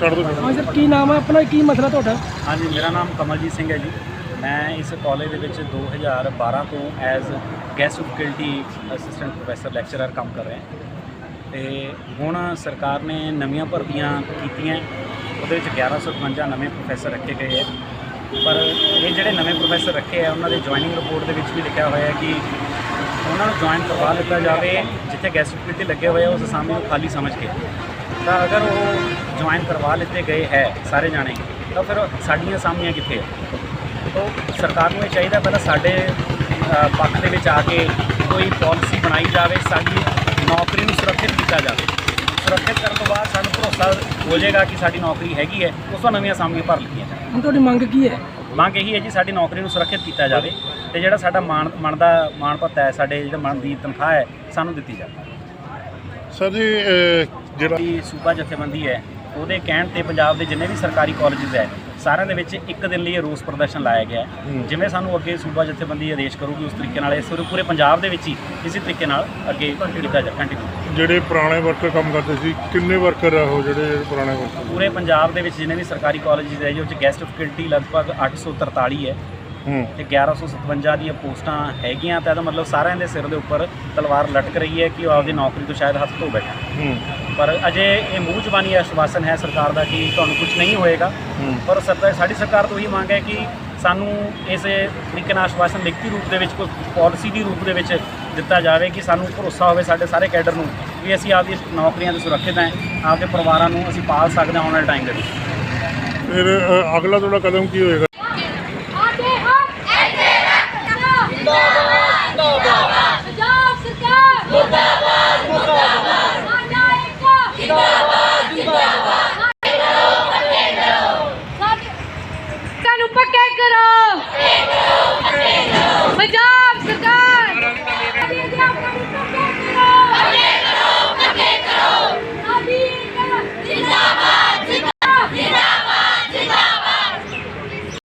ਛੱਡ ਦੋ ਹਾਂ ਸਰ ਕੀ ਨਾਮ ਹੈ ਆਪਣਾ ਕੀ ਮਸਲਾ ਤੁਹਾਡਾ? ਹਾਂਜੀ ਮੇਰਾ ਨਾਮ ਕਮਲਜੀਤ ਸਿੰਘ ਹੈ ਜੀ। ਮੈਂ ਇਸ ਕਾਲਜ ਦੇ ਵਿੱਚ 2012 ਤੋਂ as guest faculty assistant professor lecturer ਕੰਮ ਕਰ ਰਿਹਾ ਤੇ ਹੁਣ ਸਰਕਾਰ ਨੇ ਨਵੀਆਂ ਭਰਤੀਆਂ ਕੀਤੀਆਂ ਉਹਦੇ ਵਿੱਚ 1152 ਨਵੇਂ ਪ੍ਰੋਫੈਸਰ ਰੱਖੇ ਗਏ ਹੈ। ਪਰ ਇਹ ਜਿਹੜੇ ਨਵੇਂ ਪ੍ਰੋਫੈਸਰ ਰੱਖੇ ਆ ਉਹਨਾਂ ਦੇ ਜੁਆਇਨਿੰਗ ਰਿਪੋਰਟ ਦੇ ਵਿੱਚ ਵੀ ਲਿਖਿਆ ਹੋਇਆ ਹੈ ਕਿ ਉਹਨਾਂ ਨੂੰ ਜੁਆਇਨ ਕਰਵਾ ਲਿੱਤਾ ਜਾਵੇ। ਜਿੱਥੇ ਗੈਸਟ ਫੈਕਲਟੀ ਲੱਗੇ ਹੋਏ ਆ ਉਸ ਅਸਾਮੀ ਨੂੰ ਖਾਲੀ ਸਮਝ ਕੇ। ਤਾਂ ਅਗਰ ਉਹ ਜੁਆਇਨ ਕਰਵਾ ਲਿੱਤੇ ਗਏ ਹੈ ਸਾਰੇ ਜਾਣੇ। ਤਾਂ ਫਿਰ ਸਾਡੀਆਂ ਅਸਾਮੀਆਂ ਕਿੱਥੇ ਹੈ ਤਾਂ ਸਰਕਾਰ ਨੂੰ ਇਹ ਚਾਹੀਦਾ ਪਹਿਲਾਂ ਸਾਡੇ ਪੱਖ ਦੇ ਵਿੱਚ ਆ ਕੇ ਕੋਈ ਪਾਲਿਸੀ ਬਣਾਈ ਜਾਵੇ ਸਾਡੀ ਨੌਕਰੀ ਨੂੰ ਸੁਰੱਖਿਅਤ ਕੀਤਾ ਜਾਵੇ। ਸੁਰੱਖਿਅਤ ਕਰਨ ਤੋਂ ਬਾਅਦ ਸਾਨੂੰ ਭਰੋਸਾ ਹੋ ਜਾਏਗਾ ਕਿ ਸਾਡੀ ਨੌਕਰੀ ਹੈਗੀ ਹੈ ਉਸ ਤੋਂ ਨਵੀਆਂ ਅਸਾਮੀਆਂ ਭਰ ਲਿੱਤੀਆਂ ਜਾਣ। ਹੁਣ ਤੁਹਾਡੀ ਮੰਗ ਕੀ ਹੈ? ਮੰਗ ਇਹੀ ਹੈ ਜੀ ਸਾਡੀ ਨੌਕਰੀ ਨੂੰ ਸੁਰੱਖਿਅਤ ਕੀਤਾ ਜਾਵੇ ਤੇ ਜਿਹੜਾ ਸਾਡਾ ਮਾਣ ਮਨ ਦਾ ਮਾਣ ਭੱਤਾ ਹੈ ਸਾਡੇ ਜਿਹੜਾ ਮਨ ਦੀ ਤਨਖਾਹ ਹੈ ਸਾਨੂੰ ਦਿੱਤੀ ਜਾਵੇ। ਸਰ ਜੀ ਜਿਹੜੀ ਸੂਬਾ ਜਥੇਬੰਦੀ ਹੈ ਉਹਦੇ ਕਹਿਣ ਤੇ ਪੰਜਾਬ ਦੇ ਜਿੰਨੇ ਵੀ ਸਰਕਾਰੀ ਕਾਲਜਸ ਹੈ ਸਾਰਿਆਂ ਦੇ ਵਿੱਚ ਇੱਕ ਦਿਨ ਲਈ ਰੋਸ ਪ੍ਰਦਰਸ਼ਨ ਲਾਇਆ ਗਿਆ। ਜਿਵੇਂ ਸਾਨੂੰ ਅੱਗੇ ਸੂਬਾ ਜਥੇਬੰਦੀ ਆਦੇਸ਼ ਕਰੂਗੀ ਉਸ ਤਰੀਕੇ ਨਾਲ ਇਸ ਪੂਰੇ ਪੰਜਾਬ ਦੇ ਵਿੱਚ ਹੀ ਇਸੇ ਤਰੀਕੇ ਨਾਲ ਅੱਗੇ ਕੀਤਾ ਜਾ ਕੰਟੀਨਿਊ ਜਿਹੜੇ ਪੁਰਾਣੇ ਵਰਕਰ ਕੰਮ ਕਰਦੇ ਸੀ ਕਿੰਨੇ ਵਰਕਰ ਆ ਉਹ ਜਿਹੜੇ ਪੁਰਾਣੇ ਵਰਕਰ ਪੂਰੇ ਪੰਜਾਬ ਦੇ ਵਿੱਚ ਜਿੰਨੇ ਵੀ ਸਰਕਾਰੀ ਕਾਲਜਸ ਹੈ ਜਿਹਦੇ ਵਿੱਚ ਗੈਸਟ ਫੈਕਲਟੀ ਲਗਭਗ 843 ਹੈ। ਹੂੰ। ਤੇ 1157 ਦੀਆਂ ਪੋਸਟਾਂ ਹੈਗੀਆਂ ਤਾਂ ਇਹਦਾ ਮਤਲਬ ਸਾਰਿਆਂ ਦੇ ਸਿਰ ਦੇ ਉੱਪਰ ਤਲਵਾਰ ਲਟਕ ਰਹੀ ਹੈ ਕਿ ਉਹ ਆਪਦੀ ਨੌਕਰੀ ਤੋਂ ਸ਼ਾਇਦ ਹੱਥ ਧੋ ਬੈਠੇ। ਹੂੰ। ਪਰ ਅਜੇ ਇਹ ਮੂੰਹ ਜ਼ਬਾਨੀ ਆਸ਼ਵਾਸਨ ਹੈ ਸਰਕਾਰ ਦਾ ਕਿ ਤੁਹਾਨੂੰ ਕੁਝ ਨਹੀਂ ਹੋਏਗਾ। ਹੂੰ। ਪਰ ਸਰਕਾਰ ਸਾਡੀ ਸਰਕਾਰ ਤੋਂ ਇਹੀ ਮੰਗ ਹੈ ਕਿ ਸਾਨੂੰ ਇਸ ਤਰੀਕੇ ਨਾਲ ਆਸ਼ਵਾਸਨ ਲਿਖਤੀ ਰੂਪ ਦੇ ਵਿੱਚ ਕੋਈ ਪਾਲਿਸੀ ਦੀ ਰੂਪ ਦੇ ਵਿੱਚ ਦਿੱਤਾ ਜਾਵੇ ਕਿ ਸਾਨੂੰ ਭਰੋਸਾ ਹੋਵੇ ਸਾਡੇ ਸਾਰੇ ਕੈਡਰ ਨੂੰ ਵੀ ਅਸੀਂ ਆਪਦੀ ਨੌਕਰੀਆਂ ਤੋਂ ਸੁਰੱਖਿਅਤ ਹਾਂ ਆਪਦੇ ਪਰਿਵਾਰਾਂ ਨੂੰ ਅਸੀਂ ਪਾਲ ਸਕਦੇ ਹਾਂ ਆਉਣ ਵਾਲੇ ਟਾਈਮ ਦੇ ਵਿੱਚ। ਫਿਰ ਅਗਲਾ ਤੁਹਾਡਾ ਕਦਮ ਕੀ ਹੋਏਗਾ?